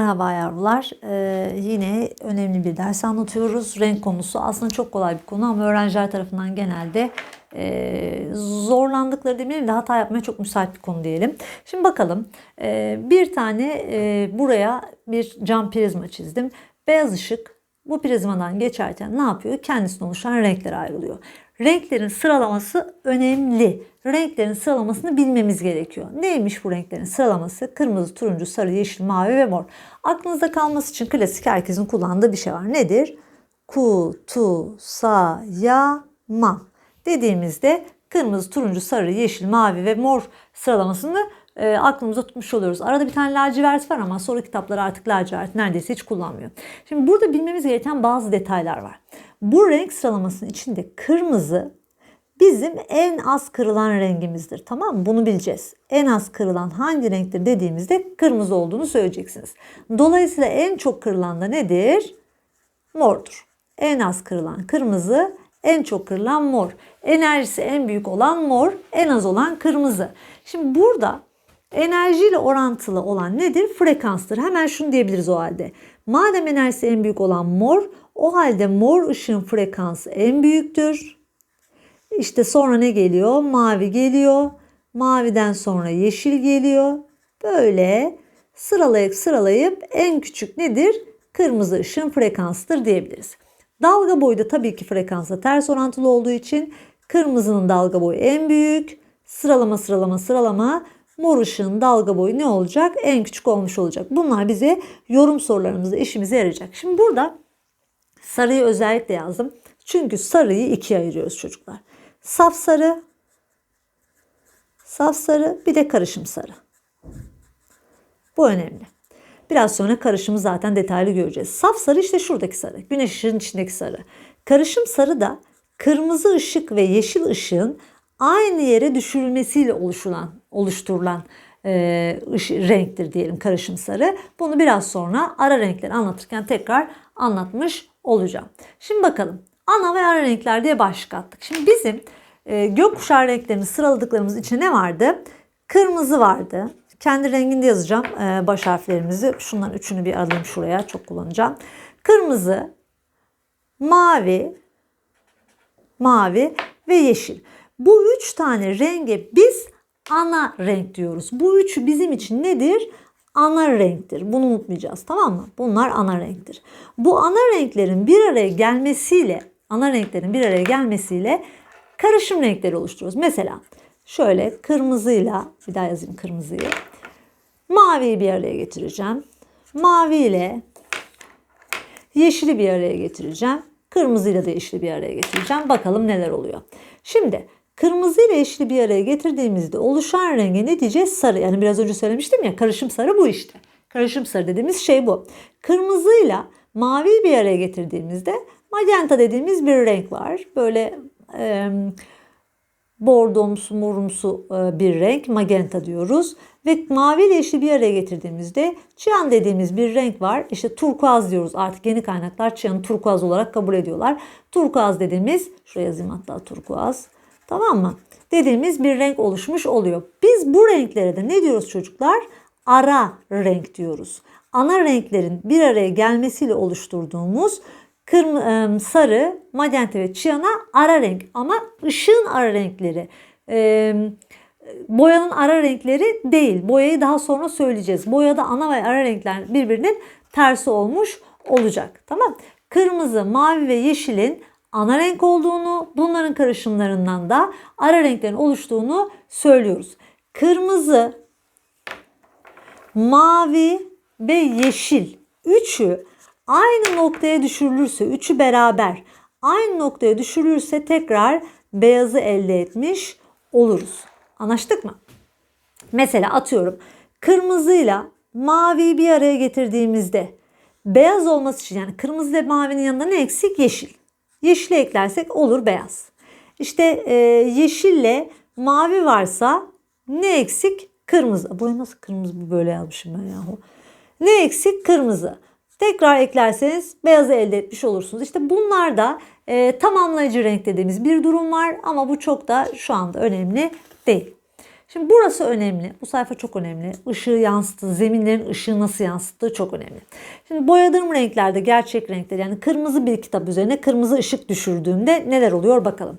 Merhaba yavrular. Ee, yine önemli bir ders anlatıyoruz. Renk konusu aslında çok kolay bir konu ama öğrenciler tarafından genelde e, zorlandıkları demeyelim de hata yapmaya çok müsait bir konu diyelim. Şimdi bakalım. Ee, bir tane e, buraya bir cam prizma çizdim. Beyaz ışık bu prizmadan geçerken ne yapıyor? Kendisine oluşan renklere ayrılıyor. Renklerin sıralaması önemli. Renklerin sıralamasını bilmemiz gerekiyor. Neymiş bu renklerin sıralaması? Kırmızı, turuncu, sarı, yeşil, mavi ve mor. Aklınızda kalması için klasik herkesin kullandığı bir şey var. Nedir? Kutusayama dediğimizde kırmızı, turuncu, sarı, yeşil, mavi ve mor sıralamasını e, aklımıza tutmuş oluyoruz. Arada bir tane lacivert var ama sonra kitaplar artık lacivert neredeyse hiç kullanmıyor. Şimdi burada bilmemiz gereken bazı detaylar var. Bu renk sıralamasının içinde kırmızı bizim en az kırılan rengimizdir. Tamam mı? Bunu bileceğiz. En az kırılan hangi renktir dediğimizde kırmızı olduğunu söyleyeceksiniz. Dolayısıyla en çok kırılan da nedir? Mordur. En az kırılan kırmızı, en çok kırılan mor. Enerjisi en büyük olan mor, en az olan kırmızı. Şimdi burada enerjiyle orantılı olan nedir? Frekanstır. Hemen şunu diyebiliriz o halde. Madem enerjisi en büyük olan mor, o halde mor ışığın frekansı en büyüktür. İşte sonra ne geliyor? Mavi geliyor. Maviden sonra yeşil geliyor. Böyle sıralayıp sıralayıp en küçük nedir? Kırmızı ışığın frekansıdır diyebiliriz. Dalga boyu da tabii ki frekansla ters orantılı olduğu için kırmızının dalga boyu en büyük. Sıralama sıralama sıralama mor ışığın dalga boyu ne olacak? En küçük olmuş olacak. Bunlar bize yorum sorularımızda işimize yarayacak. Şimdi burada sarıyı özellikle yazdım. Çünkü sarıyı ikiye ayırıyoruz çocuklar. Saf sarı, saf sarı bir de karışım sarı. Bu önemli. Biraz sonra karışımı zaten detaylı göreceğiz. Saf sarı işte şuradaki sarı. Güneş ışığının içindeki sarı. Karışım sarı da kırmızı ışık ve yeşil ışığın aynı yere düşürülmesiyle oluşulan, oluşturulan e, renktir diyelim karışım sarı. Bunu biraz sonra ara renkleri anlatırken tekrar anlatmış olacağım. Şimdi bakalım ana ve ara renkler diye başlık attık. Şimdi bizim e, gökkuşağı renklerini sıraladıklarımız içinde ne vardı? Kırmızı vardı. Kendi renginde yazacağım e, baş harflerimizi. Şunların üçünü bir alayım şuraya. Çok kullanacağım. Kırmızı, mavi, mavi ve yeşil. Bu üç tane renge biz ana renk diyoruz. Bu üçü bizim için nedir? Ana renktir. Bunu unutmayacağız tamam mı? Bunlar ana renktir. Bu ana renklerin bir araya gelmesiyle, ana renklerin bir araya gelmesiyle karışım renkleri oluşturuyoruz. Mesela şöyle kırmızıyla, bir daha yazayım kırmızıyı. Maviyi bir araya getireceğim. Mavi ile yeşili bir araya getireceğim. Kırmızıyla da yeşili bir araya getireceğim. Bakalım neler oluyor. Şimdi kırmızı ile yeşili bir araya getirdiğimizde oluşan rengi ne diyeceğiz? Sarı. Yani biraz önce söylemiştim ya karışım sarı bu işte. Karışım sarı dediğimiz şey bu. Kırmızıyla maviyi bir araya getirdiğimizde magenta dediğimiz bir renk var. Böyle e, bordomsu, morumsu e, bir renk magenta diyoruz. Ve mavi ile yeşili bir araya getirdiğimizde çiyan dediğimiz bir renk var. İşte turkuaz diyoruz. Artık yeni kaynaklar çiyanı turkuaz olarak kabul ediyorlar. Turkuaz dediğimiz, şuraya yazayım hatta turkuaz. Tamam mı? Dediğimiz bir renk oluşmuş oluyor. Biz bu renklere de ne diyoruz çocuklar? Ara renk diyoruz. Ana renklerin bir araya gelmesiyle oluşturduğumuz kırmızı, sarı, magenta ve çiyana ara renk. Ama ışığın ara renkleri. boyanın ara renkleri değil. Boyayı daha sonra söyleyeceğiz. Boyada ana ve ara renkler birbirinin tersi olmuş olacak. Tamam. Kırmızı, mavi ve yeşilin ana renk olduğunu, bunların karışımlarından da ara renklerin oluştuğunu söylüyoruz. Kırmızı, mavi ve yeşil üçü aynı noktaya düşürülürse, üçü beraber aynı noktaya düşürülürse tekrar beyazı elde etmiş oluruz. Anlaştık mı? Mesela atıyorum kırmızıyla maviyi bir araya getirdiğimizde beyaz olması için yani kırmızı ve mavinin yanında ne eksik? Yeşil. Yeşili eklersek olur beyaz. İşte e, yeşille mavi varsa ne eksik? Kırmızı. Burayı nasıl kırmızı böyle yazmışım ben yahu. Ne eksik? Kırmızı. Tekrar eklerseniz beyazı elde etmiş olursunuz. İşte bunlar da e, tamamlayıcı renk dediğimiz bir durum var ama bu çok da şu anda önemli değil. Şimdi burası önemli. Bu sayfa çok önemli. Işığı yansıttığı, zeminlerin ışığı nasıl yansıttığı çok önemli. Şimdi boyadığım renklerde gerçek renkler yani kırmızı bir kitap üzerine kırmızı ışık düşürdüğümde neler oluyor bakalım.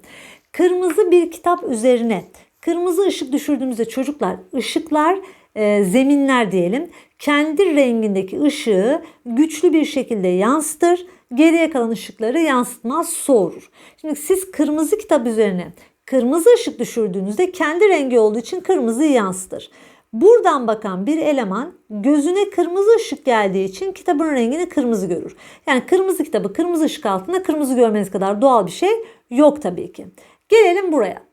Kırmızı bir kitap üzerine kırmızı ışık düşürdüğümüzde çocuklar ışıklar e, zeminler diyelim kendi rengindeki ışığı güçlü bir şekilde yansıtır. Geriye kalan ışıkları yansıtmaz soğurur. Şimdi siz kırmızı kitap üzerine kırmızı ışık düşürdüğünüzde kendi rengi olduğu için kırmızıyı yansıtır. Buradan bakan bir eleman gözüne kırmızı ışık geldiği için kitabın rengini kırmızı görür. Yani kırmızı kitabı kırmızı ışık altında kırmızı görmeniz kadar doğal bir şey yok tabii ki. Gelelim buraya.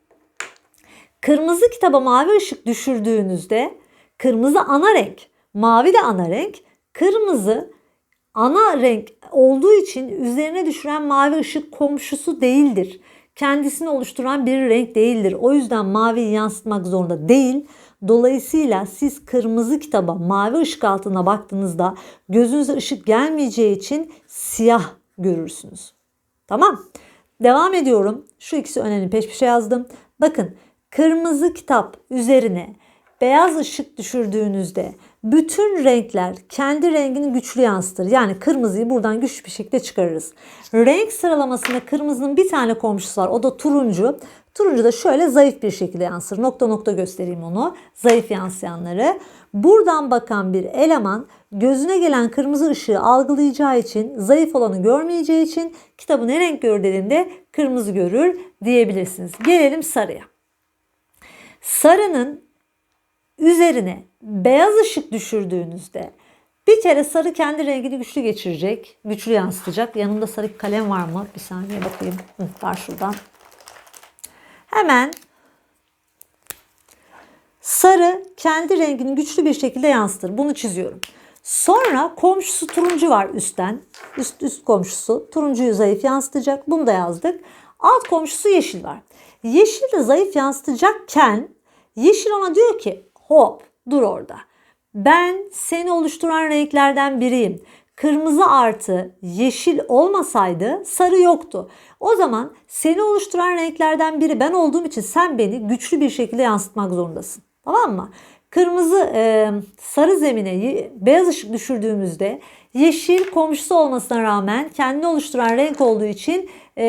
Kırmızı kitaba mavi ışık düşürdüğünüzde kırmızı ana renk, mavi de ana renk. Kırmızı ana renk olduğu için üzerine düşüren mavi ışık komşusu değildir. Kendisini oluşturan bir renk değildir. O yüzden maviyi yansıtmak zorunda değil. Dolayısıyla siz kırmızı kitaba mavi ışık altına baktığınızda gözünüze ışık gelmeyeceği için siyah görürsünüz. Tamam. Devam ediyorum. Şu ikisi önemli peş peşe yazdım. Bakın kırmızı kitap üzerine beyaz ışık düşürdüğünüzde bütün renkler kendi rengini güçlü yansıtır. Yani kırmızıyı buradan güçlü bir şekilde çıkarırız. Renk sıralamasında kırmızının bir tane komşusu var. O da turuncu. Turuncu da şöyle zayıf bir şekilde yansır. Nokta nokta göstereyim onu. Zayıf yansıyanları. Buradan bakan bir eleman gözüne gelen kırmızı ışığı algılayacağı için, zayıf olanı görmeyeceği için kitabı ne renk görür dediğinde kırmızı görür diyebilirsiniz. Gelelim sarıya. Sarının üzerine beyaz ışık düşürdüğünüzde bir kere sarı kendi rengini güçlü geçirecek, güçlü yansıtacak. Yanımda sarı kalem var mı? Bir saniye bakayım. Hı, var şuradan. Hemen sarı kendi rengini güçlü bir şekilde yansıtır. Bunu çiziyorum. Sonra komşusu turuncu var üstten. Üst üst komşusu turuncuyu zayıf yansıtacak. Bunu da yazdık. Alt komşusu yeşil var. Yeşil de zayıf yansıtacakken yeşil ona diyor ki hop dur orada. Ben seni oluşturan renklerden biriyim. Kırmızı artı yeşil olmasaydı sarı yoktu. O zaman seni oluşturan renklerden biri ben olduğum için sen beni güçlü bir şekilde yansıtmak zorundasın. Tamam mı? Kırmızı e, sarı zemine beyaz ışık düşürdüğümüzde yeşil komşusu olmasına rağmen kendini oluşturan renk olduğu için e,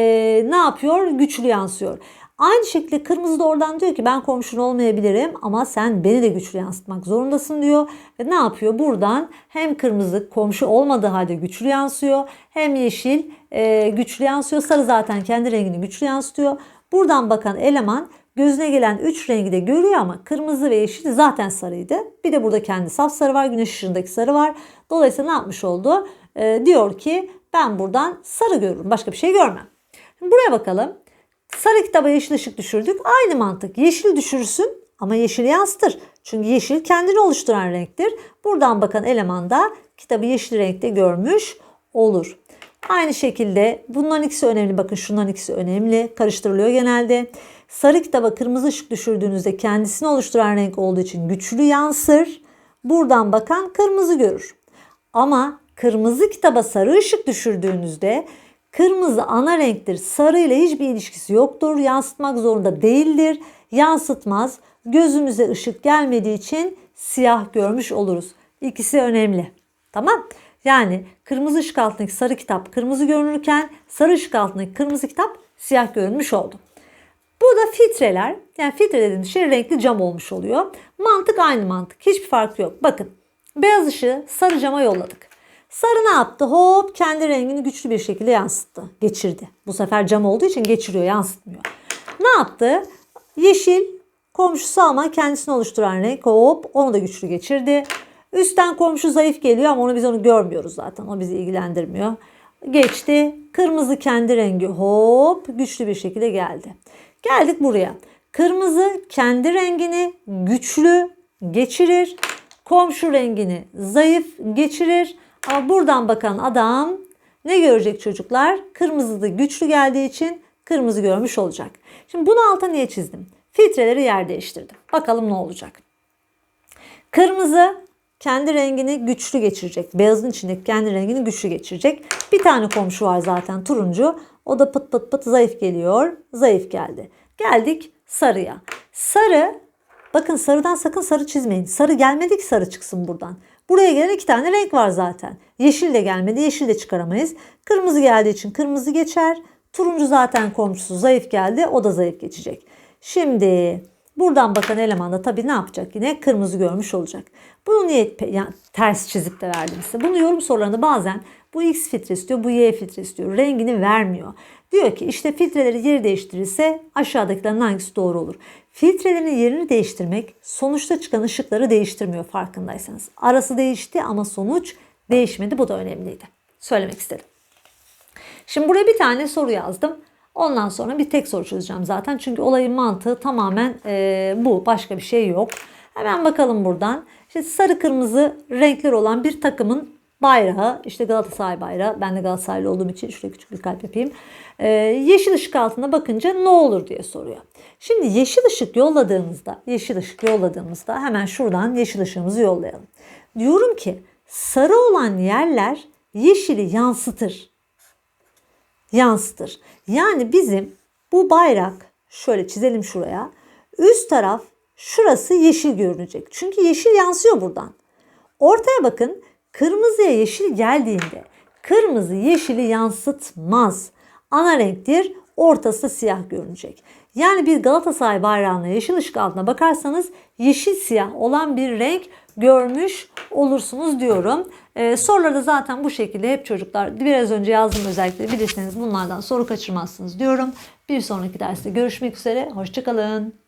ne yapıyor? Güçlü yansıyor. Aynı şekilde kırmızı da oradan diyor ki ben komşun olmayabilirim ama sen beni de güçlü yansıtmak zorundasın diyor. Ve ne yapıyor? Buradan hem kırmızı komşu olmadığı halde güçlü yansıyor hem yeşil e, güçlü yansıyor. Sarı zaten kendi rengini güçlü yansıtıyor. Buradan bakan eleman gözüne gelen 3 rengi de görüyor ama kırmızı ve yeşil zaten sarıydı. Bir de burada kendi saf sarı var, güneş ışığındaki sarı var. Dolayısıyla ne yapmış oldu? E, diyor ki ben buradan sarı görürüm, başka bir şey görmem. Şimdi buraya bakalım. Sarı kitaba yeşil ışık düşürdük. Aynı mantık. Yeşil düşürürsün ama yeşili yansıtır. Çünkü yeşil kendini oluşturan renktir. Buradan bakan eleman da kitabı yeşil renkte görmüş olur. Aynı şekilde bunların ikisi önemli. Bakın şunların ikisi önemli. Karıştırılıyor genelde. Sarı kitaba kırmızı ışık düşürdüğünüzde kendisini oluşturan renk olduğu için güçlü yansır. Buradan bakan kırmızı görür. Ama kırmızı kitaba sarı ışık düşürdüğünüzde Kırmızı ana renktir. Sarı ile hiçbir ilişkisi yoktur. Yansıtmak zorunda değildir. Yansıtmaz. Gözümüze ışık gelmediği için siyah görmüş oluruz. İkisi önemli. Tamam? Yani kırmızı ışık altındaki sarı kitap kırmızı görünürken sarı ışık altındaki kırmızı kitap siyah görünmüş oldu. Bu da filtreler. Yani filtre dediğimiz şey renkli cam olmuş oluyor. Mantık aynı mantık. Hiçbir fark yok. Bakın beyaz ışığı sarı cama yolladık. Sarı ne yaptı? Hop kendi rengini güçlü bir şekilde yansıttı. Geçirdi. Bu sefer cam olduğu için geçiriyor, yansıtmıyor. Ne yaptı? Yeşil komşusu ama kendisini oluşturan renk hop onu da güçlü geçirdi. Üstten komşu zayıf geliyor ama onu biz onu görmüyoruz zaten. O bizi ilgilendirmiyor. Geçti. Kırmızı kendi rengi hop güçlü bir şekilde geldi. Geldik buraya. Kırmızı kendi rengini güçlü geçirir. Komşu rengini zayıf geçirir. Ama buradan bakan adam ne görecek çocuklar? Kırmızı da güçlü geldiği için kırmızı görmüş olacak. Şimdi bunu alta niye çizdim? Filtreleri yer değiştirdim. Bakalım ne olacak. Kırmızı kendi rengini güçlü geçirecek. Beyazın içindeki kendi rengini güçlü geçirecek. Bir tane komşu var zaten turuncu. O da pıt pıt pıt zayıf geliyor. Zayıf geldi. Geldik sarıya. Sarı Bakın sarıdan sakın sarı çizmeyin. Sarı gelmedi ki sarı çıksın buradan. Buraya gelen iki tane renk var zaten. Yeşil de gelmedi. Yeşil de çıkaramayız. Kırmızı geldiği için kırmızı geçer. Turuncu zaten komşusu zayıf geldi. O da zayıf geçecek. Şimdi buradan bakan eleman da tabii ne yapacak? Yine kırmızı görmüş olacak. Bunu niye yani ters çizip de verdim size? Bunu yorum sorularında bazen bu X filtre istiyor, bu Y filtre istiyor. Rengini vermiyor. Diyor ki işte filtreleri yeri değiştirirse aşağıdakilerin hangisi doğru olur? Filtrelerin yerini değiştirmek sonuçta çıkan ışıkları değiştirmiyor farkındaysanız. Arası değişti ama sonuç değişmedi. Bu da önemliydi. Söylemek istedim. Şimdi buraya bir tane soru yazdım. Ondan sonra bir tek soru çözeceğim zaten. Çünkü olayın mantığı tamamen eee, bu. Başka bir şey yok. Hemen bakalım buradan. İşte sarı kırmızı renkler olan bir takımın bayrağı. işte Galatasaray bayrağı. Ben de Galatasaraylı olduğum için şuraya küçük bir kalp yapayım. Eee, yeşil ışık altında bakınca ne olur diye soruyor. Şimdi yeşil ışık yolladığımızda, yeşil ışık yolladığımızda hemen şuradan yeşil ışığımızı yollayalım. Diyorum ki sarı olan yerler yeşili yansıtır yansıtır. Yani bizim bu bayrak şöyle çizelim şuraya. Üst taraf şurası yeşil görünecek. Çünkü yeşil yansıyor buradan. Ortaya bakın. Kırmızıya yeşil geldiğinde kırmızı yeşili yansıtmaz. Ana renktir. Ortası siyah görünecek. Yani bir Galatasaray bayrağına yeşil ışık altına bakarsanız yeşil siyah olan bir renk görmüş olursunuz diyorum. Ee, soruları zaten bu şekilde hep çocuklar biraz önce yazdım özellikle bilirseniz bunlardan soru kaçırmazsınız diyorum. Bir sonraki derste görüşmek üzere. Hoşçakalın.